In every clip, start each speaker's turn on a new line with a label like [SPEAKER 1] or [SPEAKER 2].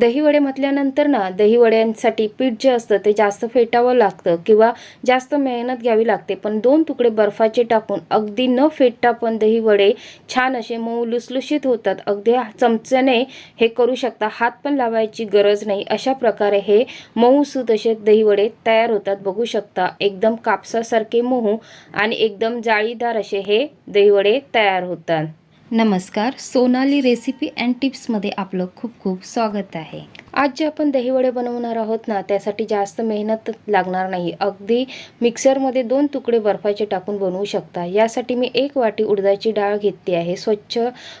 [SPEAKER 1] दहीवडे म्हटल्यानंतर ना दहीवड्यांसाठी पीठ जे असतं ते जास्त फेटावं लागतं किंवा जास्त मेहनत घ्यावी लागते. पण दोन तुकडे बर्फाचे टाकून अगदी न फेटता पण दहीवडे छान असे मऊ लुसलुशीत होतात. अगदी चमच्याने हे करू शकता. हात पण लावायची गरज नाही. अशा प्रकारे हे मऊसूत असे दहीवडे तयार होतात. बघू शकता एकदम कापसासारखे मऊ आणि एकदम जाळीदार असे हे दहीवडे तयार होतात. नमस्कार सोनाली रेसिपी अँड टिप्समध्ये आपलं खूप खूप स्वागत आहे. आज जे आपण दहीवडे बनवणार आहोत ना त्यासाठी जास्त मेहनत लागणार नाही. अगदी मिक्सरमध्ये दोन तुकडे बर्फाचे टाकून बनवू शकता. यासाठी मी एक वाटी उडदाची डाळ घेतली आहे. स्वच्छ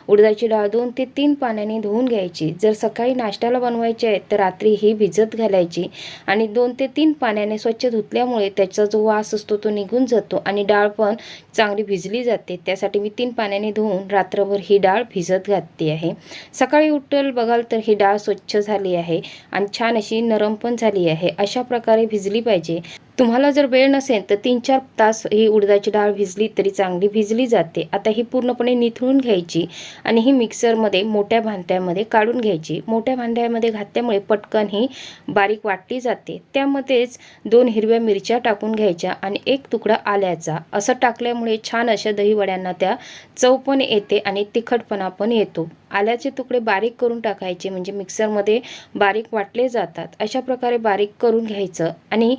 [SPEAKER 1] उडदाची डाळ दोन ते तीन पाण्याने धुवून घ्यायची. जर सकाळी नाश्त्याला बनवायची आहे तर रात्री ही भिजत घालायची. आणि दोन ते तीन पाण्याने स्वच्छ धुतल्यामुळे त्याचा जो वास असतो तो निघून जातो आणि डाळ पण चांगली भिजली जाते. त्यासाठी मी तीन पाण्याने धुवून रात्रभर ही डाळ भिजत घातली आहे. सकाळी उठल बघाल तर ही डाळ स्वच्छ झाली आहे. आणि छान अशी नरम पण झाली आहे. अशा प्रकारे भिजली पाहिजे. तुम्हाला जर वेळ नसेल तर तीन चार तास ही उडदाची डाळ भिजली तरी चांगली भिजली जाते. आता ही पूर्णपणे निथळून घ्यायची आणि ही मिक्सरमध्ये मोठ्या भांड्यामध्ये काढून घ्यायची. मोठ्या भांड्यामध्ये घातल्यामुळे पटकन ही बारीक वाटली जाते. त्यामध्येच दोन हिरव्या मिरच्या टाकून घ्यायच्या आणि एक तुकडा आल्याचा. असं टाकल्यामुळे छान अशा दहीवड्यांना त्या चव पण येते आणि तिखटपणा पण येतो. आल्याचे तुकडे बारीक करून टाकायचे म्हणजे मिक्सरमध्ये बारीक वाटले जातात. अशा प्रकारे बारीक करून घ्यायचं आणि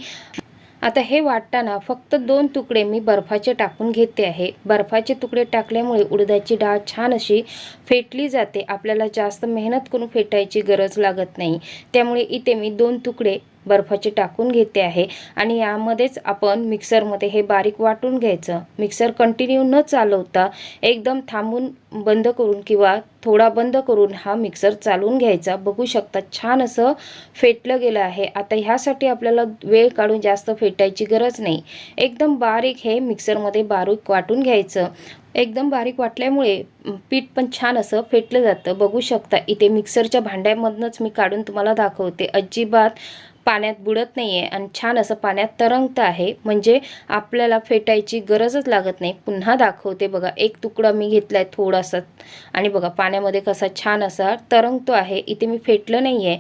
[SPEAKER 1] आता हे वाटताना फक्त दोन तुकडे मी बर्फाचे टाकून घेते आहे. बर्फाचे तुकडे टाकल्यामुळे उडदाची डाळ छान अशी फेटली जाते. आपल्याला जास्त मेहनत करून फेटायची गरज लागत नाही. त्यामुळे इथे मी दोन तुकडे बर्फाचे टाकून घेते आहे. आणि यामध्येच आपण मिक्सरमध्ये हे बारीक वाटून घ्यायचं. मिक्सर कंटिन्यू न चालवता एकदम थांबून बंद करून किंवा थोडा बंद करून हा मिक्सर चालवून घ्यायचा. बघू शकता छान असं फेटलं गेलं आहे. आता ह्यासाठी आपल्याला वेळ काढून जास्त फेटायची गरज नाही. एकदम बारीक हे मिक्सरमध्ये बारीक वाटून घ्यायचं. एकदम बारीक वाटल्यामुळे पीठ पण छान असं फेटलं जातं. बघू शकता इथे मिक्सरच्या भांड्यामधनंच मी काढून तुम्हाला दाखवते. अजिबात पाण्यात बुडत नाही आहे आणि छान असं पाण्यात तरंगतं आहे. म्हणजे आपल्याला फेटायची गरजच लागत नाही. पुन्हा दाखवते बघा. एक तुकडा मी घेतला आहे थोडासा. आणि बघा पाण्यामध्ये कसा छान असा तरंगतो आहे. इथे मी फेटलं नाही आहे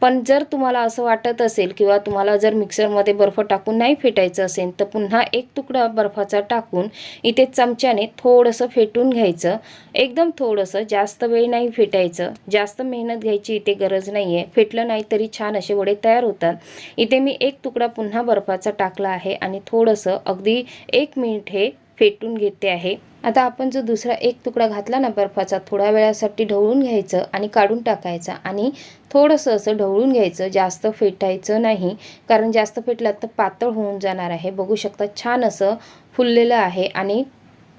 [SPEAKER 1] पण जर तुम्हाला असं वाटत असेल किंवा तुम्हाला जर मिक्सरमध्ये बर्फ टाकून नाही फेटायचं असेल तर पुन्हा एक तुकडा बर्फाचा टाकून इथे चमच्याने थोडंसं फेटून घ्यायचं. एकदम थोडंसं जास्त वेळ नाही फेटायचं. जास्त मेहनत घ्यायची इथे गरज नाही आहे फेटलं नाही तरी छान असे वडे तयार होतात. इथे मी एक तुकडा पुन्हा बर्फाचा टाकला आहे आणि थोडंसं अगदी एक मिनिट हे फेटून घेते आहे. आता आपण जो दुसरा एक तुकडा घातला ना बर्फाचा थोड्या वेळासाठी ढवळून घ्यायचं आणि काढून टाकायचा आणि थोडंसं असं ढवळून घ्यायचं जास्त फेटायचं नाही कारण जास्त फेटलं तर पातळ होऊन जाणार आहे. बघू शकता छान असं फुललेलं आहे आणि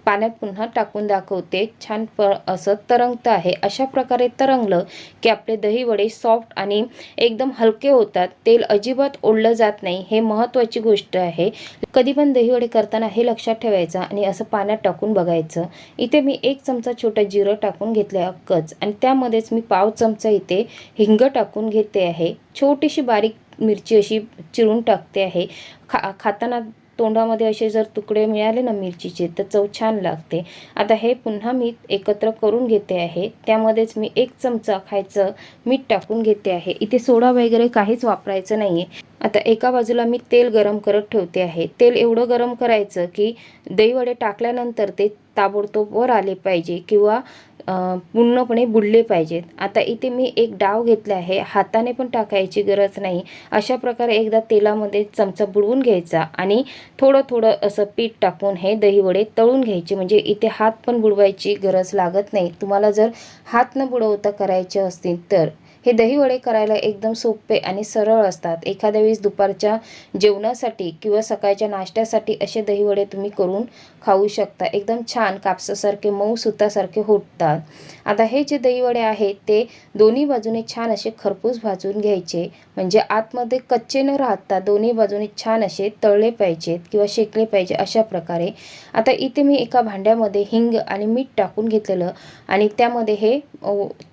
[SPEAKER 1] पाण्यात पुन्हा टाकून दाखवते. छान प असं तरंगतं आहे. अशा प्रकारे तरंगलं की आपले दहीवडे सॉफ्ट आणि एकदम हलके होतात. तेल अजिबात ओढलं जात नाही. हे महत्त्वाची गोष्ट आहे. कधी पण दहीवडे करताना हे लक्षात ठेवायचं आणि असं पाण्यात टाकून बघायचं. इथे मी एक चमचा छोटा जिरं टाकून घेतलं अक्कच आणि त्यामध्येच मी पाव चमचा इथे हिंग टाकून घेते आहे. छोटीशी बारीक मिरची अशी चिरून टाकते आहे. खा खाताना तोंडामध्ये असे जर तुकडे मिळाले ना मिरचीचे तर चव छान लागते. आता हे पुन्हा मी एकत्र करून घेते आहे. त्यामध्येच मी एक चमचा खायचं मीठ टाकून घेते आहे. इथे सोडा वगैरे काहीच वापरायचं नाही आहे आता एका बाजूला मी तेल गरम करत ठेवते आहे. तेल एवढं गरम करायचं की दहीवडे टाकल्यानंतर ते ताबडतोब वर आले पाहिजे किंवा पूर्णपणे बुडले पाहिजेत. आता इथे मी एक डाव घेतला आहे. हाताने पण टाकायची गरज नाही. अशा प्रकारे एकदा तेलामध्ये चमचा बुडवून घ्यायचा आणि थोडं थोडं असं पीठ टाकून हे दहीवडे तळून घ्यायचे. म्हणजे इथे हात पण बुडवायची गरज लागत नाही. तुम्हाला जर हात न बुडवता करायचे असतील तर हे दहीवडे करायला एकदम सोपे आणि सरळ असतात. एखाद्या वेळेस दुपारच्या जेवणासाठी किंवा सकाळच्या नाश्त्यासाठी असे दहीवडे तुम्ही करून खाऊ शकता. एकदम छान कापसासारखे मऊ सुतासारखे होतात. आता हे जे दहीवडे आहेत ते दोन्ही बाजूने छान असे खरपूस भाजून घ्यायचे. म्हणजे आतमध्ये कच्चे न राहता दोन्ही बाजूने छान असे तळले पाहिजेत किंवा शेकले पाहिजे अशा प्रकारे. आता इथे मी एका भांड्यामध्ये हिंग आणि मीठ टाकून घेतलेलं आणि त्यामध्ये हे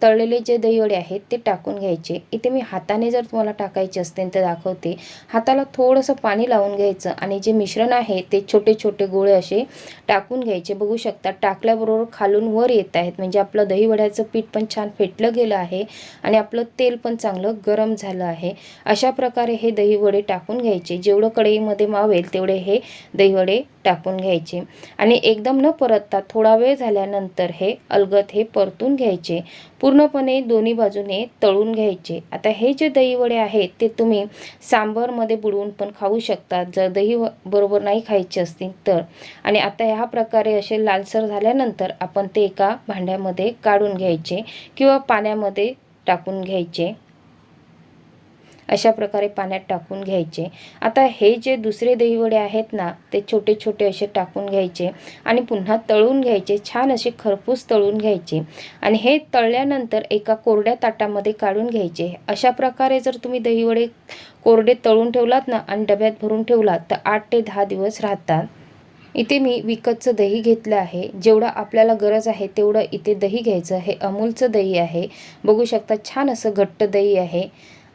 [SPEAKER 1] तळलेले जे दहीवडे आहेत ते टाक टाकून घ्यायचे. इथे मी हाताने जर तुम्हाला टाकायचे असतील तर दाखवते. हाताला थोडंसं पाणी लावून घ्यायचं आणि जे मिश्रण आहे ते छोटे छोटे गोळे असे टाकून घ्यायचे. बघू शकता टाकल्याबरोबर खालून वर येत आहेत. म्हणजे आपलं दहीवड्याचं पीठ पण छान फेटलं गेलं आहे आणि आपलं तेल पण चांगलं गरम झालं आहे. अशा प्रकारे हे दहीवडे टाकून घ्यायचे. जेवढं कढईमध्ये मावेल तेवढे हे दहीवडे टाकून घ्यायचे. आणि एकदम न परतता थोडा वेळ झाल्यानंतर हे अलगद हे परतून घ्यायचे. पूर्णपणे दोन्ही बाजूने तळून घ्यायचे. आता हे जे दहीवडे आहेत ते तुम्ही सांबरमध्ये बुडवून पण खाऊ शकता. जर दही व- बरोबर नाही खायचे असतील तर. आणि आता ह्या प्रकारे असे लालसर झाल्यानंतर आपण ते एका भांड्यामध्ये काढून घ्यायचे किंवा पाण्यामध्ये टाकून घ्यायचे. अशा प्रकारे पाण्यात टाकून घ्यायचे. आता हे जे दुसरे दहीवडे आहेत ना ते छोटे छोटे असे टाकून घ्यायचे आणि पुन्हा तळून घ्यायचे छान असे खरपूस तळून घ्यायचे आणि हे तळल्यानंतर एका कोरड्या ताटामध्ये काढून घ्यायचे. अशा प्रकारे जर तुम्ही दहीवडे कोरडे तळून ठेवलात ना आणि डब्यात भरून ठेवलात तर आठ ते दहा दिवस राहतात. इथे मी विकतचं दही घेतलं आहे. जेवढं आपल्याला गरज आहे तेवढं इथे दही घ्यायचं. हे अमूलचं दही आहे. बघू शकता छान असं घट्ट दही आहे.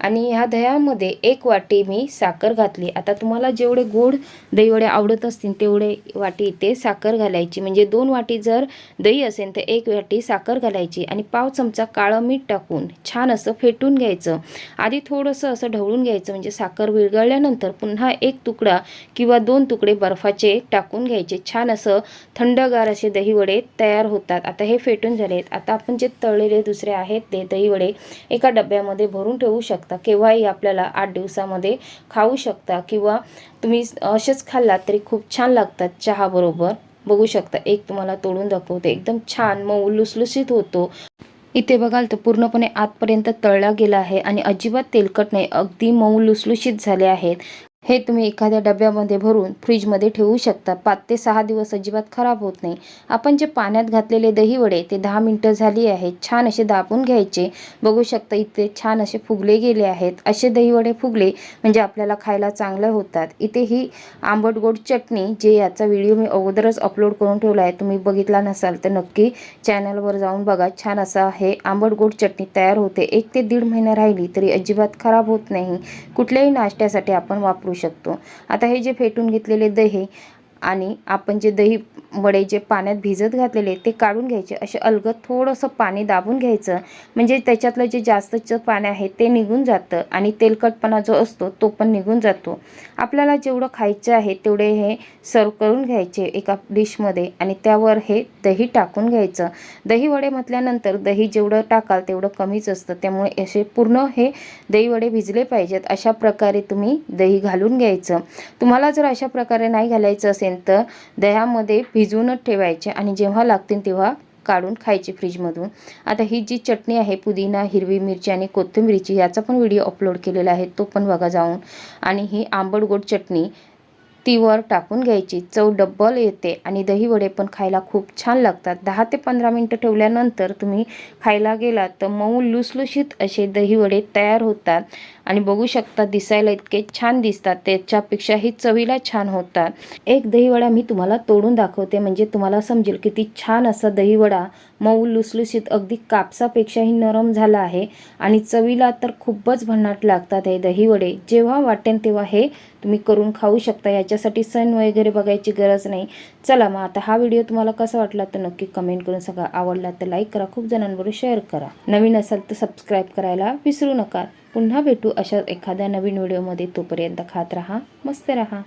[SPEAKER 1] आणि ह्या दह्यामध्ये एक वाटी मी साखर घातली. आता तुम्हाला जेवढे गोड दहीवडे आवडत असतील तेवढे वाटी इथे साखर घालायची. म्हणजे दोन वाटी जर दही असेल तर एक वाटी साखर घालायची आणि पाव चमचा काळं मीठ टाकून छान असं फेटून घ्यायचं. आधी थोडंसं असं ढवळून घ्यायचं म्हणजे साखर विरघळल्यानंतर पुन्हा एक तुकडा किंवा दोन तुकडे बर्फाचे टाकून घ्यायचे. छान असं थंडगार असे दहीवडे तयार होतात. आता हे फेटून झालेत. आता आपण जे तळलेले दुसरे आहेत ते दहीवडे एका डब्यामध्ये भरून ठेवू शकता. केव्हाही आपल्याला आठ दिवसामध्ये खाऊ शकता किंवा तुम्ही असेच खाल्लात तरी खूप छान लागतात चहाबरोबर. बघू शकता. एक तुम्हाला तोडून दाखवते. एकदम छान मऊ लुसलुसीत होतो. इथे बघाल तर पूर्णपणे आतपर्यंत तळला गेला आहे आणि अजिबात तेलकट नाही. अगदी मऊ लुसलुशीत झाले आहेत. हे तुम्ही एखाद्या डब्यामध्ये भरून फ्रीजमध्ये ठेवू शकता. पाच ते सहा दिवस अजिबात खराब होत नाही. आपण जे पाण्यात घातलेले दहीवडे ते दहा मिनटं झाली आहेत छान असे दाबून घ्यायचे. बघू शकता इथे छान असे फुगले गेले आहेत. असे दहीवडे फुगले म्हणजे आपल्याला खायला चांगलं होतात. इथे ही आंबट गोड चटणी जे याचा व्हिडिओ मी अगोदरच अपलोड करून ठेवला आहे. तुम्ही बघितला नसाल तर नक्की चॅनलवर जाऊन बघा. छान असा हे आंबट गोड चटणी तयार होते. एक ते दीड महिना राहिली तरी अजिबात खराब होत नाही. कुठल्याही नाश्त्यासाठी आपण वापरू शकतो. आता हे जे फेटून घेतलेले दही आणि आपण जे दही वडे जे पाण्यात भिजत घातलेले ते काढून घ्यायचे. असे अलगद थोडंसं पाणी दाबून घ्यायचं. म्हणजे त्याच्यातलं जे जास्तचं पाणी आहे ते निघून जातं आणि तेलकटपणा जो असतो तो पण निघून जातो. आपल्याला जेवढं खायचं आहे तेवढे हे सर्व करून घ्यायचे एका डिशमध्ये आणि त्यावर हे दही टाकून घ्यायचं. दही वडे म्हटल्यानंतर दही जेवढं टाकाल तेवढं कमीच असतं. त्यामुळे असे पूर्ण हे दही वडे भिजले पाहिजेत. अशा प्रकारे तुम्ही दही घालून घ्यायचं. तुम्हाला जर अशा प्रकारे नाही घालायचं असेल तर दह्यामध्ये भिजवूनच ठेवायचे आणि जेव्हा लागतील तेव्हा काढून खायची फ्रीजमधून. आता ही जी चटणी आहे पुदिना हिरवी मिरची आणि कोथिंबीरची याचा पण व्हिडिओ अपलोड केलेला आहे तो पण बघा जाऊन. आणि ही आंबट गोड चटणी ती वर टाकून घ्यायची. चव डब्बल येते आणि दही वडे पण खायला खूप छान लागतात. दहा ते पंधरा मिनटं ठेवल्यानंतर तुम्ही खायला गेलात तर मऊ लुसलुशीत असे दही वडे तयार होतात. आणि बघू शकता दिसायला इतके छान दिसतात. त्याच्यापेक्षाही चवीला छान होतात. एक दहीवडा मी तुम्हाला तोडून दाखवते. म्हणजे तुम्हाला समजेल किती छान असा दहीवडा मऊ लुसलुसीत अगदी कापसापेक्षाही नरम झाला आहे. आणि चवीला तर खूपच भन्नाट लागतात हे दहीवडे. जेव्हा वाटेन तेव्हा हे तुम्ही करून खाऊ शकता. याच्यासाठी सण वगैरे बघायची गरज नाही. चला मग आता हा व्हिडिओ तुम्हाला कसा वाटला तर नक्की कमेंट करून सांगा. आवडला तर लाईक करा. खूप जणांबरोबर शेअर करा. नवीन असाल तर सबस्क्राईब करायला विसरू नका. पुन्हा भेटू अशा एखाद्या नवीन व्हिडिओमध्ये तोपर्यंत खात राहा मस्त रहा.